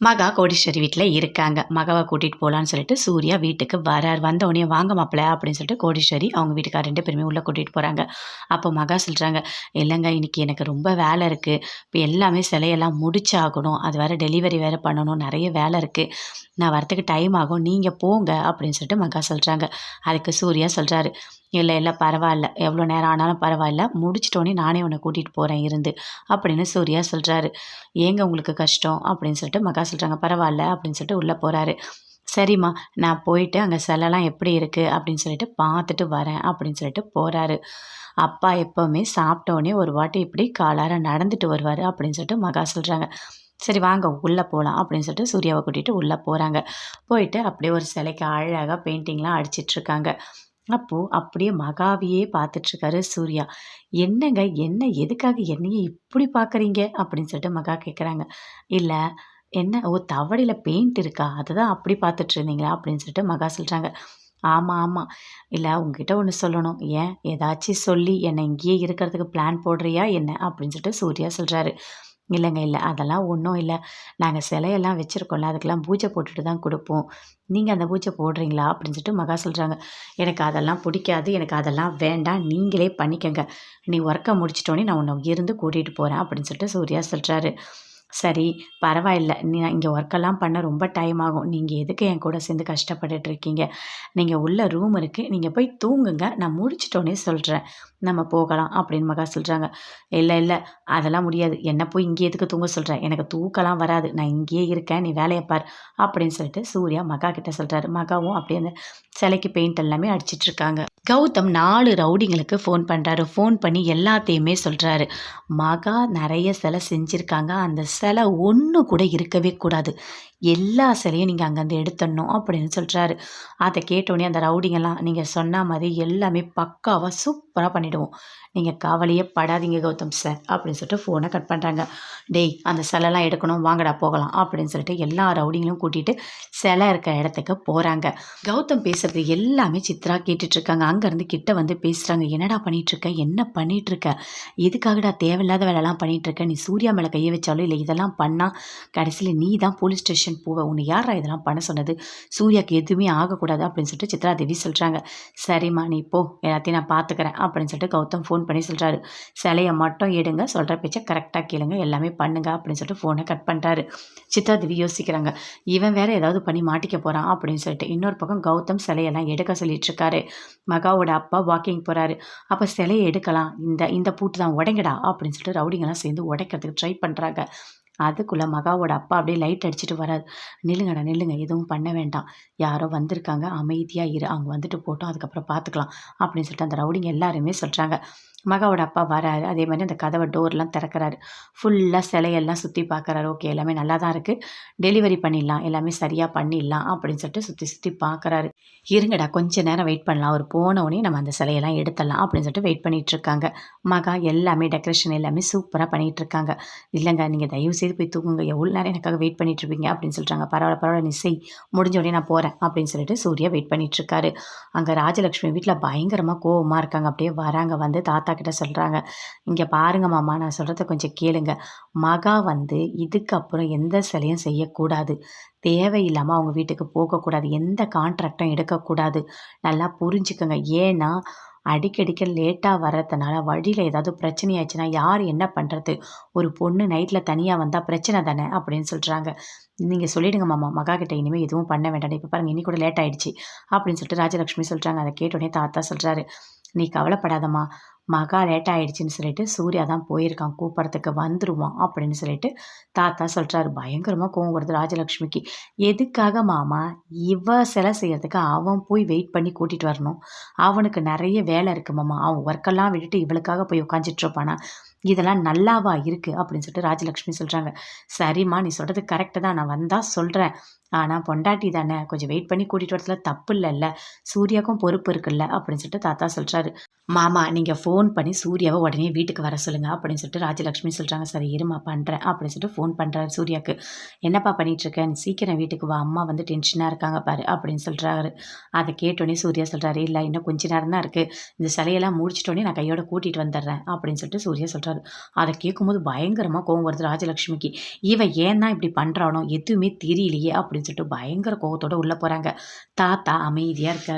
மகா கோடீஸ்வரி வீட்டில் இருக்காங்க. மகாவை கூட்டிகிட்டு போகலான்னு சொல்லிட்டு சூர்யா வீட்டுக்கு வரார். வந்த உடனே வாங்க மாப்பிள்ள அப்படின்னு சொல்லிட்டு கோடீஸ்வரி அவங்க வீட்டுக்கார் ரெண்டு பேருமே உள்ளே கூட்டிகிட்டு போகிறாங்க அப்போ மகா சொல்கிறாங்க இல்லைங்க இன்னைக்கு எனக்கு ரொம்ப வேலை இருக்குது இப்போ எல்லாமே சிலையெல்லாம் முடிச்சாகணும். அது வேறு டெலிவரி வேறு பண்ணணும். நிறைய வேலை இருக்குது நான் வரத்துக்கு டைம் ஆகும். நீங்கள் போங்க அப்படின்னு சொல்லிட்டு மகா சொல்கிறாங்க அதுக்கு சூர்யா சொல்கிறாரு இல்லை இல்லை பரவாயில்ல. எவ்வளோ நேரம் ஆனாலும் பரவாயில்ல. முடிச்சிட்டோன்னே நானே உன்னை கூட்டிகிட்டு போகிறேன் இருந்து அப்படின்னு சூர்யா சொல்கிறாரு ஏங்க உங்களுக்கு கஷ்டம்? அப்படின்னு சொல்லிட்டு மகா சொல்கிறாங்க பரவாயில்ல அப்படின்னு சொல்லிட்டு உள்ளே போகிறாரு சரிம்மா நான் போயிட்டு அங்கே செலலாம் எப்படி இருக்குது அப்படின்னு சொல்லிட்டு பார்த்துட்டு வரேன் அப்படின்னு சொல்லிட்டு போகிறாரு அப்பா எப்போவுமே சாப்பிட்டோன்னே ஒரு வாட்டி இப்படி காலார நடந்துட்டு வருவார் அப்படின்னு சொல்லிட்டு மகா சொல்கிறாங்க சரி வாங்க உள்ளே போகலாம் அப்படின்னு சொல்லிட்டு சூர்யாவை கூட்டிகிட்டு உள்ளே போகிறாங்க போயிட்டு அப்படியே ஒரு சிலைக்கு அழகாக பெயிண்டிங்லாம் அடிச்சிட்ருக்காங்க அப்போது அப்படியே மகாவையே பார்த்துட்ருக்காரு சூர்யா. என்னங்க என்ன எதுக்காக என்னையே இப்படி பார்க்குறீங்க அப்படின்னு சொல்லிட்டு மகா கேட்குறாங்க இல்லை என்ன? ஓ தவடையில் பெயிண்ட் இருக்கா? அதை தான் அப்படி பார்த்துட்டு இருந்தீங்களா அப்படின்னு சொல்லிட்டு மகா சொல்கிறாங்க ஆமாம் ஆமாம் இல்லை உங்ககிட்ட ஒன்று சொல்லணும். ஏன்? ஏதாச்சும் சொல்லி என்னை இங்கேயே இருக்கிறதுக்கு பிளான் போடுறியா? என்ன? அப்படின்னு சொல்லிட்டு சூர்யா சொல்கிறாரு இல்லைங்க இல்லை. அதெல்லாம் ஒன்றும் இல்லை. நாங்கள் சிலையெல்லாம் வச்சுருக்கோம்ல. அதுக்கெல்லாம் பூஜை போட்டுட்டு தான் கொடுப்போம். நீங்கள் அந்த பூஜை போடுறீங்களா? அப்படின்னு சொல்லிட்டு மகா சொல்கிறாங்க எனக்கு அதெல்லாம் பிடிக்காது. எனக்கு அதெல்லாம் வேண்டாம். நீங்களே பண்ணிக்கங்க. நீ ஒர்க்கை முடிச்சிட்டோன்னே நான் உன்னை இருந்து கூட்டிகிட்டு போகிறேன் அப்படின்னு சொல்லிட்டு சூர்யா சொல்கிறாரு சரி பரவாயில்ல. நீ இங்கே ஒர்க்கெல்லாம் பண்ண ரொம்ப டைம் ஆகும். நீங்கள் எதுக்கு என் கூட சேர்ந்து கஷ்டப்பட்டுட்டு இருக்கீங்க? நீங்கள் உள்ள ரூம் இருக்குது நீங்கள் போய் தூங்குங்க. நான் முடிச்சிட்டோன்னே சொல்கிறேன் நம்ம போகலாம் அப்படின்னு மகா சொல்கிறாங்க இல்லை இல்லை. அதெல்லாம் முடியாது. என்ன போய் இங்கே எதுக்கு தூங்க சொல்கிறேன் எனக்கு தூக்கலாம் வராது. நான் இங்கேயே இருக்கேன். நீ வேலையை பார் அப்படின்னு சொல்லிட்டு சூர்யா மகா கிட்ட சொல்கிறாரு மகாவும் அப்படியே அந்த சிலைக்கு பெயிண்ட் எல்லாமே அடிச்சிட்ருக்காங்க கௌதம் நாலு ரவுடிங்களுக்கு ஃபோன் பண்ணுறாரு ஃபோன் பண்ணி எல்லாத்தையுமே சொல்கிறாரு மகா நிறைய சிலை செஞ்சுருக்காங்க. அந்த சிலை ஒன்று கூட இருக்கவே கூடாது. எல்லா சிலையும் நீங்கள் அங்கேருந்து எடுத்துடணும் அப்படின்னு சொல்கிறாரு அதை கேட்டோடனே அந்த ரவுடிங்கெல்லாம் நீங்கள் சொன்ன மாதிரி எல்லாமே பக்காவாக சூப்பராக பண்ணிவிடுவோம் நீங்கள் கவலையே படாதீங்க கௌதம் சார் அப்படின்னு சொல்லிட்டு ஃபோனை கட் பண்ணுறாங்க டேய் அந்த சிலைலாம் எடுக்கணும் வாங்கடா போகலாம் அப்படின்னு சொல்லிட்டு எல்லா ரவுடிங்களும் கூட்டிகிட்டு சிலை இருக்க இடத்துக்கு போகிறாங்க கௌதம் பேசுகிறது எல்லாமே சித்ரா கேட்டுட்ருக்காங்க. அங்கேருந்து கிட்ட வந்து பேசுகிறாங்க என்னடா பண்ணிகிட்ருக்க என்ன பண்ணிகிட்ருக்க எதுக்காகடா தேவையில்லாத வேலைலாம் பண்ணிகிட்ருக்க நீ சூர்யா மேலே கையை வச்சாலும் இல்லை இதெல்லாம் பண்ணால் கடைசியில் நீ தான் போலீஸ் ஸ்டேஷன் போவ உன்னை யாரா இதெல்லாம் பண்ண சொன்னது? சூர்யாவுக்கு எதுவுமே ஆகக்கூடாது அப்படின்னு சொல்லிட்டு சித்ரா தேவி சொல்கிறாங்க சரிம்மா நீ போ. எல்லாத்தையும் நான் பார்த்துக்கிறேன் அப்படின்னு சொல்லிட்டு கௌதம் ஃபோன் பண்ணி சொல்கிறாரு சிலையை மட்டும் எடுங்க. சொல்கிற பேச்சை கரெக்டாக கேளுங்க. எல்லாமே பண்ணுங்க அப்படின்னு சொல்லிட்டு ஃபோனை கட் பண்ணிட்டாரு சித்ரா தேவி யோசிக்கிறாங்க. இவன் வேற ஏதாவது பண்ணி மாட்டிக்க போகிறான் அப்படின்னு சொல்லிட்டு இன்னொரு பக்கம் கௌதம் சிலையெல்லாம் எடுக்க சொல்லிட்டு இருக்காரு. மகாவோட அப்பா வாக்கிங் போகிறாரு அப்போ சிலையை எடுக்கலாம். இந்த இந்த பூட்டு தான் உடைங்கடா அப்படின்னு சொல்லிட்டு ரவுடிங்கெல்லாம் சேர்ந்து உடைக்கிறதுக்கு ட்ரை பண்ணுறாங்க அதுக்குள்ளே மகாவோட அப்பா அப்படியே லைட் அடிச்சுட்டு வராது நில்லுங்கடா நில்லுங்க. எதுவும் பண்ண வேண்டாம். யாரோ வந்திருக்காங்க. அமைதியாக இரு. அவங்க வந்துட்டு போட்டோம். அதுக்கப்புறம் பார்த்துக்கலாம். அப்படின்னு சொல்லிட்டு அந்த ரவுடிங்க எல்லாருமே சொல்கிறாங்க மகாவோட அப்பா வராரு. அதே மாதிரி அந்த கதவை டோர்லாம் திறக்கிறாரு. ஃபுல்லாக சிலையெல்லாம் சுற்றி பார்க்குறாரு ஓகே எல்லாமே நல்லா தான் இருக்குது டெலிவரி பண்ணிடலாம். எல்லாமே சரியாக பண்ணிடலாம் அப்படின்னு சொல்லிட்டு சுற்றி சுற்றி பார்க்குறாரு இருங்கடா கொஞ்ச நேரம் வெயிட் பண்ணலாம். அவர் போனவுடனே நம்ம அந்த சிலையெல்லாம் எடுத்துடலாம் அப்படின்னு சொல்லிட்டு வெயிட் பண்ணிகிட்ருக்காங்க மகா எல்லாமே டெக்கரேஷன் எல்லாமே சூப்பராக பண்ணிகிட்ருக்காங்க இல்லைங்க நீங்கள் தயவு செய்து போய் தூங்குங்க. எவ்வளோ நேரம் எனக்காக வெயிட் பண்ணிகிட்ருப்பீங்க அப்படின்னு சொல்கிறாங்க பரவாயில்ல பரவாயில்ல நீ செய். முடிஞ்ச உடனே நான் போகிறேன் அப்படின்னு சொல்லிட்டு சூர்யா வெயிட் பண்ணிகிட்ருக்காரு அங்கே ராஜலக்ஷ்மி வீட்டில் பயங்கரமாக கோவமாக இருக்காங்க. அப்படியே வராங்க. வந்து தாத்தா கிட்ட சொல்கிறாங்க இங்கே பாருங்க மாமா நான் சொல்கிறத கொஞ்சம் கேளுங்க. மகா வந்து இதுக்கப்புறம் எந்த சிலையும் செய்யக்கூடாது. தேவையில்லாமல் அவங்க வீட்டுக்கு போகக்கூடாது. எந்த கான்ட்ராக்டும் எடுக்கக்கூடாது. நல்லா புரிஞ்சுக்கோங்க. ஏன்னா அடிக்கடிக்க லேட்டாக வர்றதுனால வழியில் ஏதாவது பிரச்சனையாயிடுச்சின்னா யார் என்ன பண்ணுறது ஒரு பொண்ணு நைட்டில் தனியாக வந்தால் பிரச்சனை தானே அப்படின்னு சொல்கிறாங்க நீங்கள் சொல்லிவிடுங்க மாமா. மகா கிட்ட இனிமேல் எதுவும் பண்ண வேண்டாம். இப்போ பாருங்கள் இனி கூட லேட் ஆகிடுச்சி அப்படின்னு சொல்லிட்டு ராஜலக்ஷ்மி சொல்கிறாங்க அதை கேட்டோடனே தாத்தா சொல்கிறாரு நீ கவலைப்படாதம்மா. மகா லேட் ஆகிடுச்சின்னு சொல்லிட்டு சூர்யா தான் போயிருக்கான். கூப்பிட்றதுக்கு வந்துடுவான் அப்படின்னு சொல்லிட்டு தாத்தா சொல்கிறாரு பயங்கரமாக கோவம் வருது ராஜலக்ஷ்மிக்கு. எதுக்காக மாமா? இவ சிலை செய்கிறதுக்கு அவன் போய் வெயிட் பண்ணி கூட்டிகிட்டு வரணும். அவனுக்கு நிறைய வேலை இருக்குது மாமா. அவன் ஒர்க்கெல்லாம் விட்டுட்டு இவளுக்காக போய் உட்காந்துட்ருப்பானா இதெல்லாம் நல்லாவா இருக்குது அப்படின்னு சொல்லிட்டு ராஜலக்ஷ்மி சொல்கிறாங்க சரிம்மா நீ சொல்கிறது கரெக்டு தான். நான் வந்தால் சொல்கிறேன் ஆனால் பொண்டாட்டி தானே? கொஞ்சம் வெயிட் பண்ணி கூட்டிகிட்டு வரதுல தப்பு இல்லைல்ல? சூர்யாவுக்கும் பொறுப்பு இருக்குல்ல? அப்படின்னு சொல்லிட்டு தாத்தா சொல்கிறாரு மாமா நீங்கள் ஃபோன் பண்ணி சூர்யாவை உடனே வீட்டுக்கு வர சொல்லுங்கள் அப்படின்னு சொல்லிட்டு ராஜலக்ஷ்மி சொல்கிறாங்க சரி இருமா பண்ணுறேன் அப்படின்னு சொல்லிட்டு ஃபோன் பண்ணுறாரு சூர்யாவுக்கு என்னப்பா பண்ணிகிட்ருக்கேன் சீக்கிரம் வீட்டுக்கு வா. அம்மா வந்து டென்ஷனாக இருக்காங்க பாரு அப்படின்னு சொல்கிறாரு அதை கேட்டோடனே சூர்யா சொல்கிறாரு இல்லை இன்னும் கொஞ்ச நேரம் தான் இருக்குது இந்த சிலையெல்லாம் முடிச்சிட்டோடனே நான் கையோட கூட்டிகிட்டு வந்துடுறேன் அப்படின்னு சொல்லிட்டு சூர்யா சொல்கிறாரு அதை கேட்கும்போது பயங்கரமாக கோவம் வருது ராஜலக்ஷ்மிக்கு. இவன் ஏன் தான் இப்படி பண்ணுறானோ எதுவுமே தெரியலையே அப்படின்னு சொல்லிட்டு பயங்கர கோவத்தோட உள்ளே போகிறாங்க தாத்தா அமைதியாக இருக்கார்.